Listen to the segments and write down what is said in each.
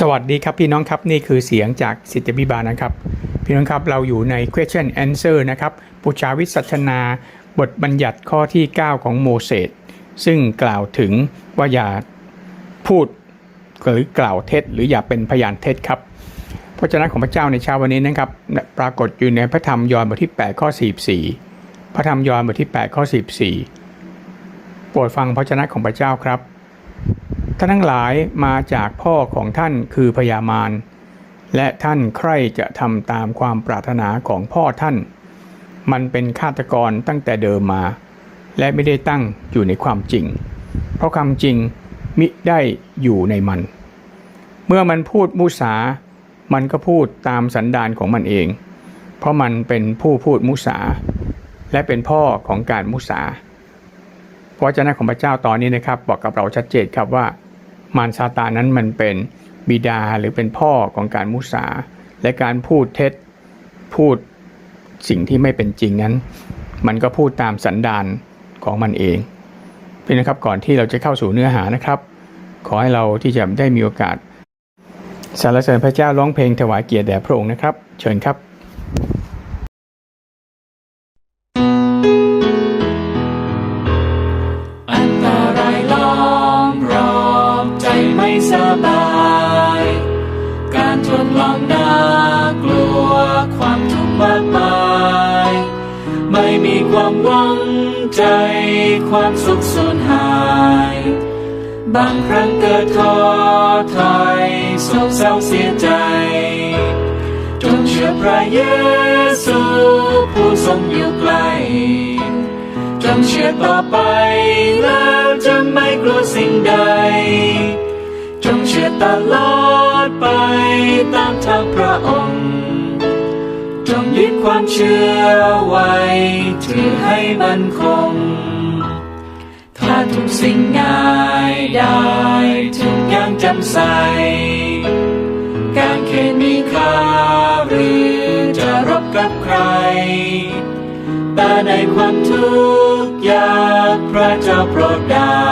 สวัสดีครับพี่น้องครับนี่คือเสียงจากสิทธิบิบาลนะครับ พี่น้องครับเราอยู่ใน question answer นะครับปุชาวิสัชนาบทบัญญัติข้อที่ 9 ของโมเสสซึ่งกล่าวถึงว่าอย่าพูดหรือกล่าวเท็จ หรืออย่าเป็นพยานเท็จครับพระเจ้าของพระเจ้าในเช้าวันนี้นะครับ ปรากฏอยู่ในพระธรรมยอห์นบทที่ 8 ข้อ 44 พระธรรมยอห์นบทที่ 8 ข้อ 44 โปรดฟังพระเจ้าของพระเจ้าครับ ท่านทั้งหลายมาจากพ่อของท่านคือพญามารและท่านใคร่จะทำตามความปรารถนาของพ่อท่าน มันเป็นฆาตกรตั้งแต่เดิมมา และไม่ได้ตั้งอยู่ในความจริง เพราะความจริงมิได้อยู่ในมัน เมื่อมันพูดมุสา มันก็พูดตามสันดานของมันเอง เพราะมันเป็นผู้พูดมุสา และเป็นพ่อของการมุสาพระเจ้าของพระเจ้าตอนนี้นะครับ บอกกับเราชัดเจนครับว่า มารซาตานั้นมันเป็นบิดาหรือเป็นพ่อของการมุสา และการพูดเท็จพูดสิ่งที่ไม่เป็นจริงนั้น มันก็พูดตามสันดานของมันเองเป็นนะครับก่อนที่เราจะเข้าสู่เนื้อหานะครับ ขอให้เราที่จะได้มีโอกาสสรรเสริญพระเจ้าร้องเพลงถวายเกียรติแด่พระองค์นะครับ เชิญครับ ความหวังใจ ความสุขสูญหาย บางครั้งเกิดท้อถอยโศกเศร้าเสียใจ จงเชื่อพระเยซูผู้ทรงอยู่ใกล้จงเชื่อต่อไปแล้วจะไม่กลัวสิ่งใด จงเชื่อตลอดไปตามทางพระองค์ จงยึดความเชื่อไว้ ถือให้มันคง ถ้าทุกสิ่งง่ายได้ ทุกอย่างจำใส การเขียนมีค่าหรือจะรบกับใคร แต่ในความทุกข์ยากพระเจ้าโปรดได้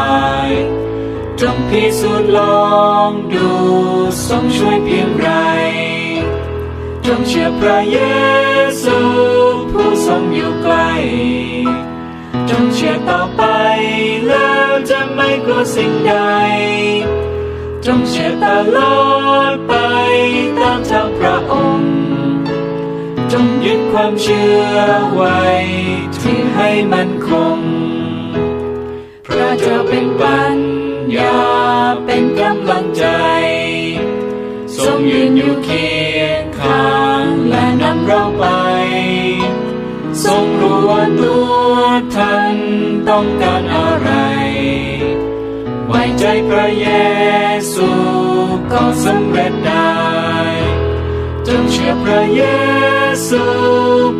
จงพิสูจน์ลองดูทรงช่วยเพียงไร จงเชื่อพระเยซู ทรงอยู่ใกล้จงเชื่อต่อไปแล้วจะไม่กลัวสิ่งใด จงเชื่อตลอดไปตามทางพระองค์ จงยึดความเชื่อไว้ที่ให้มันคง พระเจ้าเป็นปัญญาเป็นกำลังใจ ทรงยืนอยู่เคียงข้าง ว่าตัวท่านต้องการอะไร ไว้ใจพระเยซูก็สำเร็จได้จงเชื่อพระเยซู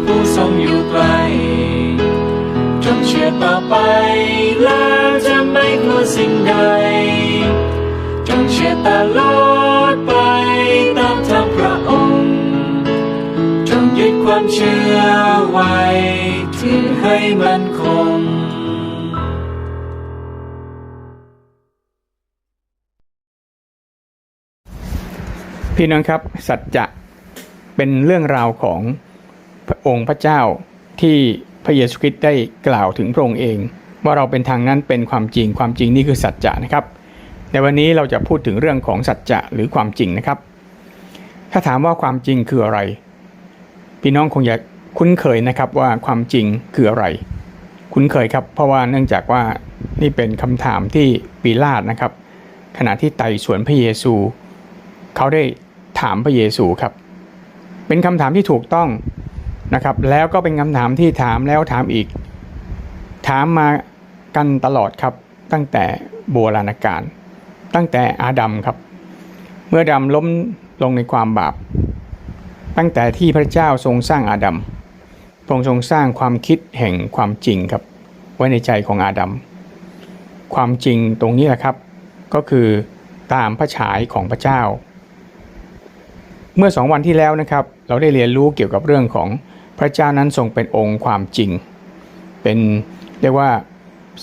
ผู้ทรงอยู่ไกลจงเชื่อต่อไปแล้วจะไม่กลัวสิ่งใดจงเชื่อตลอดไป ความเชื่อไว้ถือให้มันคงพี่น้องครับสัจจะเป็นเรื่องราวของพระองค์พระเจ้าที่พระเยซูคริสต์ได้กล่าวถึงพระองค์เอง ว่าเราเป็นทางนั้นเป็นความจริงความจริงนี่คือสัจจะนะครับ ในวันนี้เราจะพูดถึงเรื่องของสัจจะหรือความจริงนะครับ ถ้าถามว่าความจริงคืออะไร พี่น้องคงจะคุ้นเคยนะครับว่าความจริงคืออะไร คุ้นเคยครับ เพราะว่าเนื่องจากว่านี่เป็นคำถามที่ปีลาตนะครับ ขณะที่ไต่สวนพระเยซู เขาได้ถามพระเยซูครับ เป็นคำถามที่ถูกต้องนะครับ แล้วก็เป็นคำถามที่ถามแล้วถามอีก ถามมากันตลอดครับตั้งแต่โบราณกาลตั้งแต่อาดัมครับ เมื่อดัมล้มลงในความบาป ตั้งแต่ที่พระเจ้าทรงสร้างอาดัมพระองค์ทรงสร้างความคิดแห่งความจริงครับ ไว้ในใจของอาดัมความจริงตรงนี้แหละครับ ก็คือตามพระฉายของพระเจ้า เมื่อสองวันที่แล้วนะครับ เราได้เรียนรู้เกี่ยวกับเรื่องของพระเจ้านั้นทรงเป็นองค์ความจริง เป็นเรียกว่า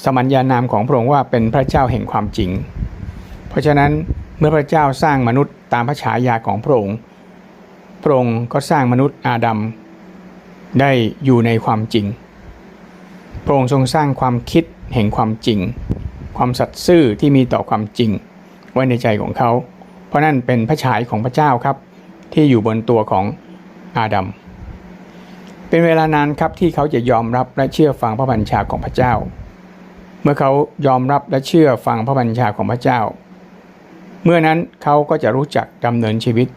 สมัญญานามของพระองค์ว่าเป็นพระเจ้าแห่งความจริง เพราะฉะนั้นเมื่อพระเจ้าสร้างมนุษย์ตามพระฉายาของพระองค์ พระองค์ก็สร้างมนุษย์อาดัมได้อยู่ในความจริง พระองค์ทรงสร้างความคิดแห่งความจริง ความสัตย์ซื่อที่มีต่อความจริง ไว้ในใจของเขา เพราะนั่นเป็นพระฉายของพระเจ้าครับ ที่อยู่บนตัวของอาดัม เป็นเวลานานครับที่เขาจะยอมรับและเชื่อฟังพระบัญชาของพระเจ้า เมื่อเขายอมรับและเชื่อฟังพระบัญชาของพระเจ้า เมื่อนั้นเขาก็จะรู้จักดำเนินชีวิต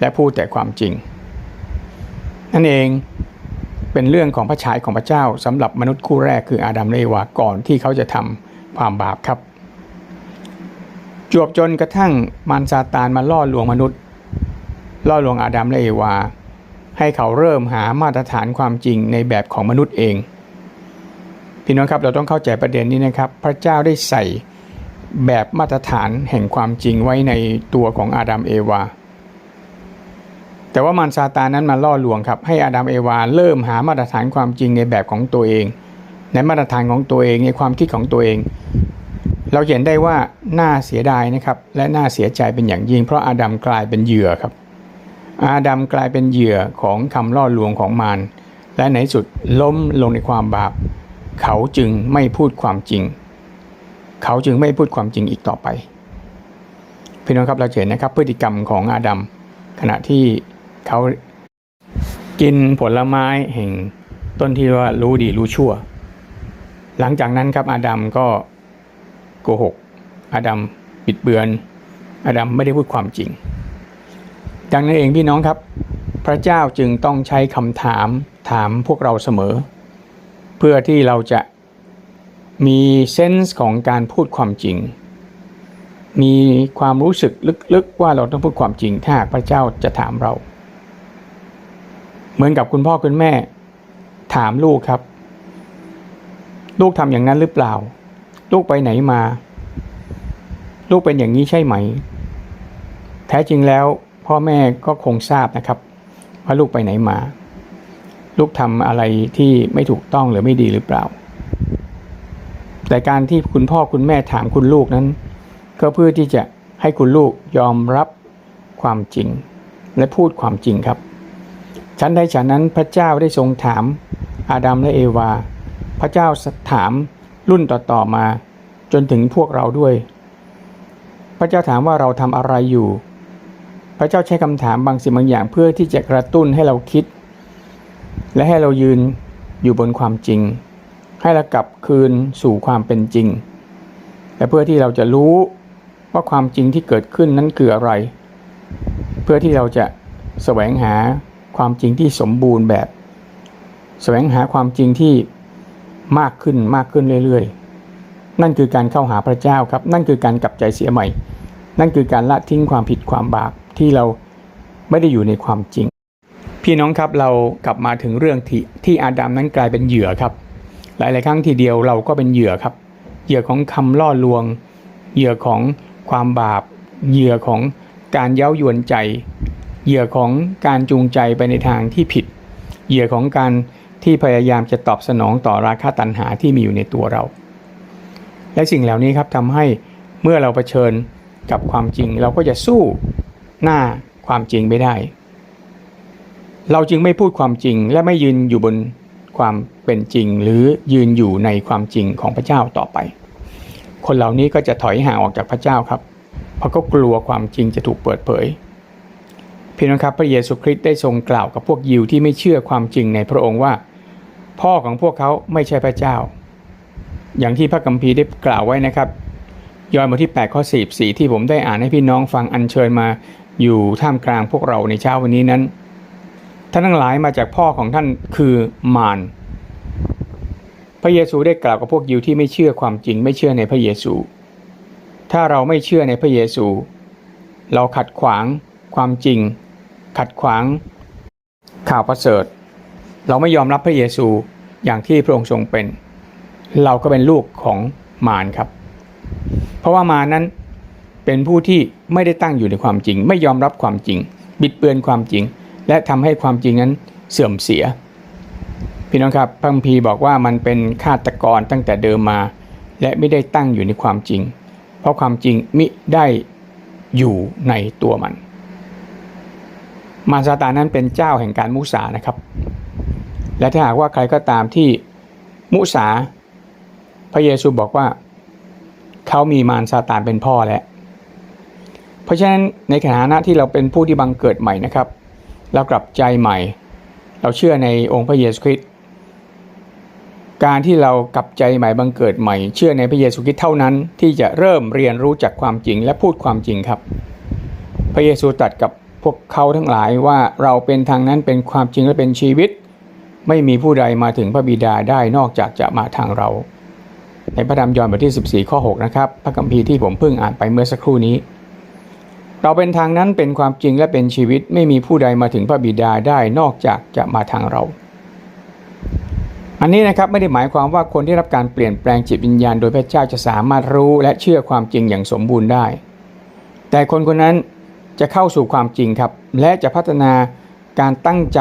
และพูดแต่ความจริง นั่นเองเป็นเรื่องของพระฉายของพระเจ้าสำหรับมนุษย์คู่แรกคืออาดัมและเอวาก่อนที่เขาจะทำความบาปครับ จวบจนกระทั่งมารซาตานมาล่อลวงมนุษย์ ล่อลวงอาดัมและเอวา ให้เขาเริ่มหามาตรฐานความจริงในแบบของมนุษย์เองพี่น้องครับเราต้องเข้าใจประเด็นนี้นะครับ พระเจ้าได้ใส่แบบมาตรฐานแห่งความจริงไว้ในตัวของอาดัมเอวา แต่ว่ามารซาตานนั้นมาล่อลวงครับ ให้อาดัมเอวาเริ่มหามาตรฐานความจริงในแบบของตัวเอง ในมาตรฐานของตัวเองในความคิดของตัวเอง เราเห็นได้ว่าน่าเสียดายนะครับ และน่าเสียใจเป็นอย่างยิ่ง เพราะอาดัมกลายเป็นเหยื่อครับ อาดัมกลายเป็นเหยื่อของคำล่อลวงของมารและในสุดล้มลงในความบาป เขาจึงไม่พูดความจริง เขาจึงไม่พูดความจริงอีกต่อไปพี่น้องครับเราเห็นนะครับพฤติกรรมของอาดัมขณะที่ เขากินผลไม้แห่งต้นที่ว่ารู้ดีรู้ชั่ว หลังจากนั้นครับอาดัมก็โกหก อาดัมบิดเบือน อาดัมไม่ได้พูดความจริง ดังนั้นเองพี่น้องครับ พระเจ้าจึงต้องใช้คำถามถามพวกเราเสมอ เพื่อที่เราจะมีเซนส์ของการพูดความจริง มีความรู้สึกลึกๆว่าเราต้องพูดความจริงถ้าพระเจ้าจะถามเรา เหมือนกับคุณพ่อคุณแม่ ถามลูกครับ ลูกทำอย่างนั้นหรือเปล่า ลูกไปไหนมา ลูกเป็นอย่างนี้ใช่ไหม แท้จริงแล้วพ่อแม่ก็คงทราบนะครับ ว่าลูกไปไหนมา ลูกทำอะไรที่ไม่ถูกต้องหรือไม่ดีหรือเปล่า แต่การที่คุณพ่อคุณแม่ถามคุณลูกนั้น ก็เพื่อที่จะให้คุณลูกยอมรับความจริง และพูดความจริงครับ ฉันใดฉันนั้นพระเจ้าได้ทรงถามอาดัมและเอวา พระเจ้าถามรุ่นต่อๆมา จนถึงพวกเราด้วย พระเจ้าถามว่าเราทำอะไรอยู่ พระเจ้าใช้คำถามบางสิ่งบางอย่างเพื่อที่จะกระตุ้นให้เราคิด และให้เรายืนอยู่บนความจริง ให้เรากลับคืนสู่ความเป็นจริง และเพื่อที่เราจะรู้ว่าความจริงที่เกิดขึ้นนั้นคืออะไร เพื่อที่เราจะแสวงหา ความจริงที่สมบูรณ์แบบแสวงหาความจริงที่มากขึ้นมากขึ้นเรื่อยๆ นั่นคือการเข้าหาพระเจ้าครับ นั่นคือการกลับใจเสียใหม่ นั่นคือการละทิ้งความผิดความบาปที่เราไม่ได้อยู่ในความจริง พี่น้องครับเรากลับมาถึงเรื่องที่ที่อาดัมนั้นกลายเป็นเหยื่อครับ หลายๆครั้งทีเดียวเราก็เป็นเหยื่อครับ เหยื่อของคำล่อลวง เหยื่อของความบาป เหยื่อของการเย้ายวนใจ เหยื่อของการจูงใจไปในทางที่ผิด เหยื่อของการที่พยายามจะตอบสนองต่อราคะตัณหาที่มีอยู่ในตัวเรา และสิ่งเหล่านี้ครับทำให้เมื่อเราเผชิญกับความจริง เราก็จะสู้หน้าความจริงไม่ได้ เราจึงไม่พูดความจริงและไม่ยืนอยู่บนความเป็นจริง หรือยืนอยู่ในความจริงของพระเจ้าต่อไป คนเหล่านี้ก็จะถอยห่างออกจากพระเจ้าครับ เพราะก็กลัวความจริงจะถูกเปิดเผย พี่น้องครับพระเยซูคริสต์ได้ทรงกล่าวกับพวกยิวที่ไม่เชื่อความจริงในพระองค์ว่า พ่อของพวกเขาไม่ใช่พระเจ้า อย่างที่พระคัมภีร์ได้กล่าวไว้นะครับ ยอห์นบทที่8ข้อ44ที่ผมได้อ่านให้พี่น้องฟังอัญเชิญมาอยู่ท่ามกลางพวกเราในเช้าวันนี้นั้นท่านทั้งหลายมาจากพ่อของท่านคือมารพระเยซูได้กล่าวกับพวกยิวที่ไม่เชื่อความจริงไม่เชื่อในพระเยซู ถ้าเราไม่เชื่อในพระเยซู เราขัดขวางความจริง ขัดขวาง ข่าวประเสริฐ เราไม่ยอมรับพระเยซูอย่างที่พระองค์ทรงเป็น เราก็เป็นลูกของมารครับ เพราะว่ามารนั้นเป็นผู้ที่ไม่ได้ตั้งอยู่ในความจริง ไม่ยอมรับความจริง บิดเบือนความจริง และทำให้ความจริงนั้นเสื่อมเสีย พี่น้องครับพระภีบอกว่ามันเป็นฆาตกรตั้งแต่เดิมมา และไม่ได้ตั้งอยู่ในความจริง เพราะความจริงมิได้อยู่ในตัวมัน มารซาตานนั้นเป็นเจ้าแห่งการมุสานะครับ และถ้าหากว่าใครก็ตามที่มุสา พระเยซูบอกว่าเขามีมารซาตานเป็นพ่อแล้ว เพราะฉะนั้นในฐานะที่เราเป็นผู้ที่บังเกิดใหม่นะครับ เรากลับใจใหม่ เราเชื่อในองค์พระเยซูคริสต์การที่เรากลับใจใหม่บังเกิดใหม่ เชื่อในพระเยซูคริสต์เท่านั้น ที่จะเริ่มเรียนรู้จากความจริงและพูดความจริงครับ พระเยซูตรัสกับ พวกเขาทั้งหลายว่าเราเป็นทางนั้นเป็นความจริงและเป็นชีวิต ไม่มีผู้ใดมาถึงพระบิดาได้นอกจากจะมาทางเรา ในพระธรรมยอห์นบทที่ 14 ข้อ 6 นะครับ พระคัมภีร์ที่ผมเพิ่งอ่านไปเมื่อสักครู่นี้ เราเป็นทางนั้นเป็นความจริงและเป็นชีวิต ไม่มีผู้ใดมาถึงพระบิดาได้นอกจากจะมาทางเรา อันนี้นะครับไม่ได้หมายความว่าคนที่รับการเปลี่ยนแปลงจิตวิญญาณ โดยพระเจ้าจะสามารถรู้และเชื่อความจริงอย่างสมบูรณ์ได้ แต่คนคนนั้น จะเข้าสู่ความจริงครับ และจะพัฒนาการตั้งใจ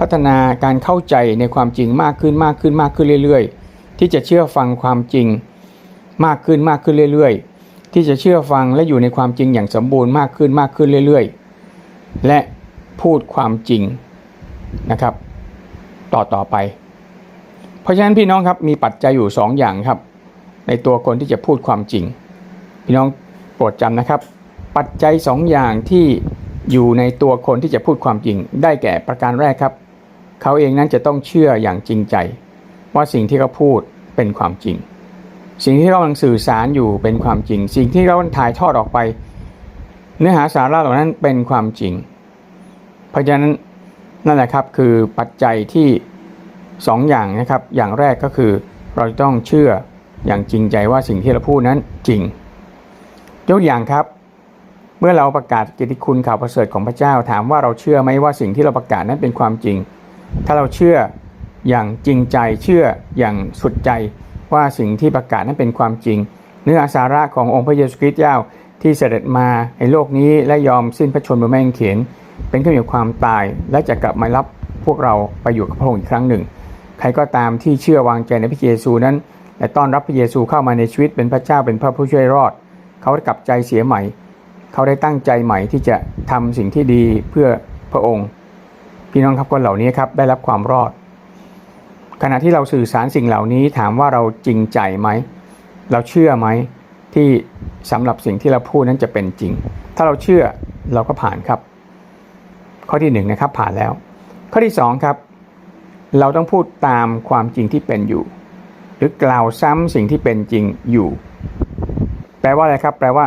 พัฒนาการเข้าใจในความจริงมากขึ้นมากขึ้นมากขึ้นเรื่อย ๆ ที่จะเชื่อฟังความจริง มากขึ้นมากขึ้นเรื่อย ๆ ที่จะเชื่อฟังและอยู่ในความจริงอย่างสมบูรณ์มากขึ้นมากขึ้นเรื่อย ๆ และพูดความจริงนะครับ ต่อต่อไป เพราะฉะนั้นพี่น้องครับมีปัจจัยอยู่2อย่างครับ ในตัวคนที่จะพูดความจริง พี่น้องโปรดจำนะครับ ปัจจัย2อย่างที่อยู่ในตัวคนที่จะพูดความจริง ได้แก่ประการแรกครับ เขาเองนั้นจะต้องเชื่ออย่างจริงใจ ว่าสิ่งที่เขาพูดเป็นความจริง สิ่งที่เขากำลังสื่อสารอยู่เป็นความจริง สิ่งที่เขาถ่ายทอดออกไป เนื้อหาสาระเหล่านั้นเป็นความจริง เพราะฉะนั้นนั่นแหละครับคือปัจจัยที่สองอย่างนะครับ อย่างแรกก็คือเราต้องเชื่ออย่างจริงใจว่าสิ่งที่เราพูดนั้นจริง ยกอย่างครับ เมื่อเราประกาศเกียรติคุณข่าวประเสริฐของพระเจ้าถามว่าเราเชื่อไหมว่าสิ่งที่เราประกาศนั้นเป็นความจริง ถ้าเราเชื่ออย่างจริงใจเชื่ออย่างสุดใจว่าสิ่งที่ประกาศนั้นเป็นความจริง เนื้อหาสาระขององค์พระเยซูคริสต์เจ้าที่เสด็จมาในโลกนี้และยอมสิ้นพระชนม์บนไม้กางเขนเป็นขึ้นอยู่ความตายและจะกลับมารับพวกเราไปอยู่กับพระองค์อีกครั้งหนึ่ง ใครก็ตามที่เชื่อวางใจในพระเยซูนั้นและต้อนรับพระเยซูเข้ามาในชีวิตเป็นพระเจ้าเป็นพระผู้ช่วยรอด เขากลับใจเสียใหม่ เขาได้ตั้งใจใหม่ที่จะทำสิ่งที่ดีเพื่อพระองค์ พี่น้องครับคนเหล่านี้ครับได้รับความรอด ขณะที่เราสื่อสารสิ่งเหล่านี้ถามว่าเราจริงใจไหม เราเชื่อไหมที่สำหรับสิ่งที่เราพูดนั้นจะเป็นจริง ถ้าเราเชื่อเราก็ผ่านครับ ข้อที่หนึ่งนะครับผ่านแล้ว ข้อที่สองครับเราต้องพูดตามความจริงที่เป็นอยู่ หรือกล่าวซ้ำสิ่งที่เป็นจริงอยู่ แปลว่าอะไรครับ แปลว่า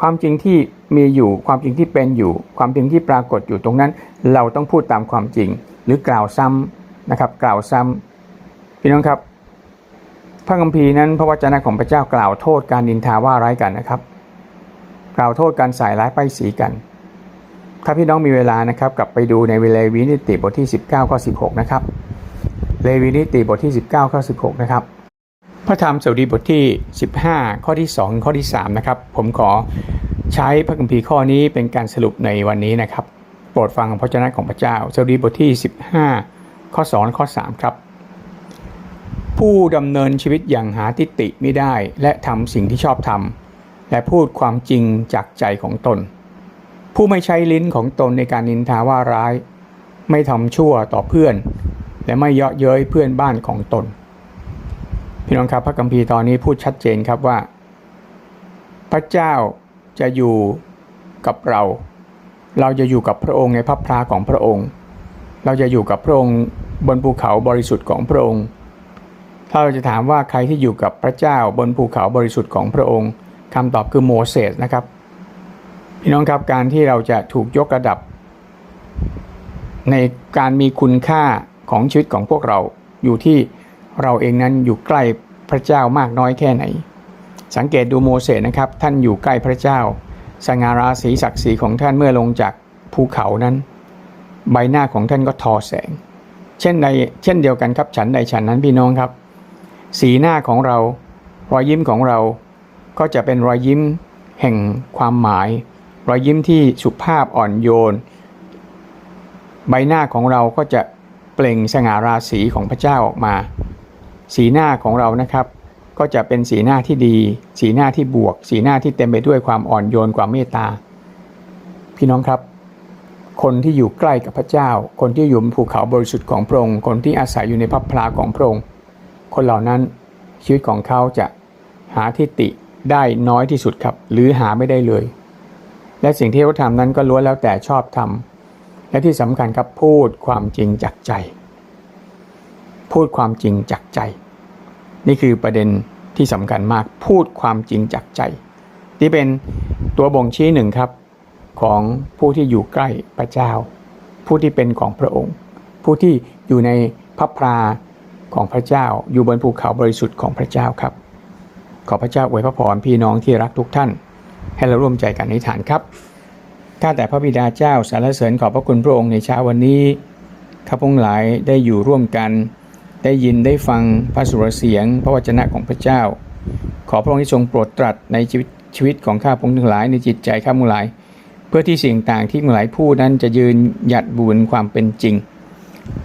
ความจริงที่มีอยู่ ความจริงที่เป็นอยู่ ความจริงที่ปรากฏอยู่ตรงนั้น เราต้องพูดตามความจริง หรือกล่าวซ้ำนะครับ กล่าวซ้ำพี่น้องครับ พระคัมภีร์นั้นพระวจนะของพระเจ้ากล่าวโทษการนินทาว่าร้ายกันนะครับ กล่าวโทษการใส่ร้ายป้ายสีกัน ถ้าพี่น้องมีเวลานะครับ กลับไปดูในเวลวินิติบทที่ 19ข้อ16 นะครับเลวีนิติบทที่ 19ข้อ16 นะครับ พระธรรมสดุดีบทที่ 15 ข้อที่ 2 ข้อที่ 3 นะครับ ผมขอใช้พระคัมภีร์ข้อนี้เป็นการสรุปในวันนี้นะครับ โปรดฟังพระเจ้าของพระเจ้าสดุดีบทที่ 15 ข้อ 2 ข้อ 3 ครับ ผู้ดำเนินชีวิตอย่างหาทิฏฐิไม่ได้ และทำสิ่งที่ชอบทำและพูดความจริงจากใจของตน ผู้ไม่ใช้ลิ้นของตนในการนินทาว่าร้าย ไม่ทำชั่วต่อเพื่อน และไม่เยาะเย้ยเพื่อนบ้านของตน พี่น้องครับพระคัมภีร์ตอนนี้พูดชัดเจนครับว่า พระเจ้าจะอยู่กับเรา เราจะอยู่กับพระองค์ในพระพราของพระองค์ เราจะอยู่กับพระองค์บนภูเขาบริสุทธิ์ของพระองค์ ถ้าเราจะถามว่าใครที่อยู่กับพระเจ้าบนภูเขาบริสุทธิ์ของพระองค์คำตอบคือโมเสสนะครับ พี่น้องครับการที่เราจะถูกยกระดับ ในการมีคุณค่าของชีวิตของพวกเราอยู่ที่ เราเองนั้นอยู่ใกล้พระเจ้ามากน้อยแค่ไหน สังเกตดูโมเสสนะครับ ท่านอยู่ใกล้พระเจ้า สง่าราศีศักดิ์ศรีของท่านเมื่อลงจากภูเขานั้น ใบหน้าของท่านก็ทอแสง เช่นใดเช่นเดียวกันครับฉันใดฉันนั้นพี่น้องครับ สีหน้าของเรา รอยยิ้มของเราก็จะเป็นรอยยิ้มแห่งความหมาย รอยยิ้มที่สุภาพอ่อนโยน ใบหน้าของเราก็จะเปล่งสง่าราศีของพระเจ้าออกมา สีหน้าของเรานะครับ ก็จะเป็นสีหน้าที่ดี สีหน้าที่บวก สีหน้าที่เต็มไปด้วยความอ่อนโยนความเมตตา พี่น้องครับ คนที่อยู่ใกล้กับพระเจ้า คนที่อยู่บนภูเขาบริสุทธิ์ของพระองค์คนที่อาศัยอยู่ในพระพลาของพระองค์คนเหล่านั้นชีวิตของเขาจะหาทิฏฐิได้น้อยที่สุดครับ หรือหาไม่ได้เลย และสิ่งที่เขาทำนั้นก็ล้วนแล้วแต่ชอบทำและที่สำคัญครับพูดความจริงจากใจ พูดความจริงจากใจ นี่คือประเด็นที่สำคัญมากพูดความจริงจากใจ ที่เป็นตัวบ่งชี้หนึ่งครับ ของผู้ที่อยู่ใกล้พระเจ้า ผู้ที่เป็นของพระองค์ ผู้ที่อยู่ในพระพราของพระเจ้าอยู่บนภูเขาบริสุทธิ์ของพระเจ้าครับ ขอพระเจ้าอวยพระพรพี่น้องที่รักทุกท่าน ให้เราร่วมใจกันอธิษฐานครับข้าแต่พระบิดาเจ้าสารเสริญขอบพระคุณพระองค์ในเช้าวันนี้ข้าพงหลายได้อยู่ร่วมกัน ได้ยินได้ฟังพระสุรเสียง พระวจนะของพระเจ้า ขอพระองค์ที่ทรงโปรดตรัสในชีวิตชีวิตของข้าพงษ์ทั้งหลายในจิตใจข้าพงหลาย เพื่อที่สิ่งต่างที่พงหลายพูดนั้นจะยืนหยัดบูนความเป็นจริง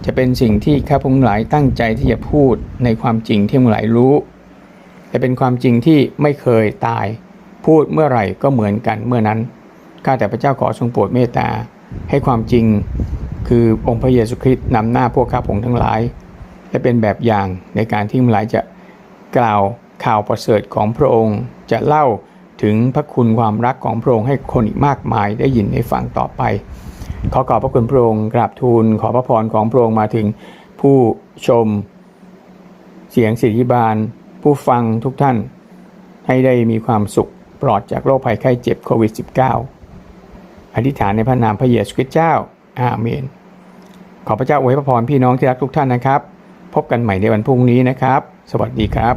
จะเป็นสิ่งที่ข้าพงษ์หลายตั้งใจที่จะพูดในความจริงที่พงหลายรู้แต่เป็นความจริงที่ไม่เคยตาย พูดเมื่อไหร่ก็เหมือนกันเมื่อนั้นข้าแต่พระเจ้าขอทรงโปรดเมตตาให้ความจริง คือองค์พระเยซูคริสต์นำหน้าพวกข้าพงษ์ทั้งหลาย และเป็นแบบอย่างในการที่หลายจะกล่าวข่าวประเสริฐของพระองค์ จะเล่าถึงพระคุณความรักของพระองค์ให้คนอีกมากมายได้ยินได้ฟังต่อไป ขอขอบพระคุณพระองค์กราบทูลขอพระพรของพระองค์มาถึงผู้ชม เสียงสิทธิบาล ผู้ฟังทุกท่าน ให้ได้มีความสุขปลอดจากโรคภัยไข้เจ็บโควิด -19 อธิษฐานในพระนามพระเยซูคริสต์เจ้าอาเมน ขอพระเจ้าอวยพระพรพี่น้องที่รักทุกท่านนะครับ พบกันใหม่ในวันพรุ่งนี้นะครับ สวัสดีครับ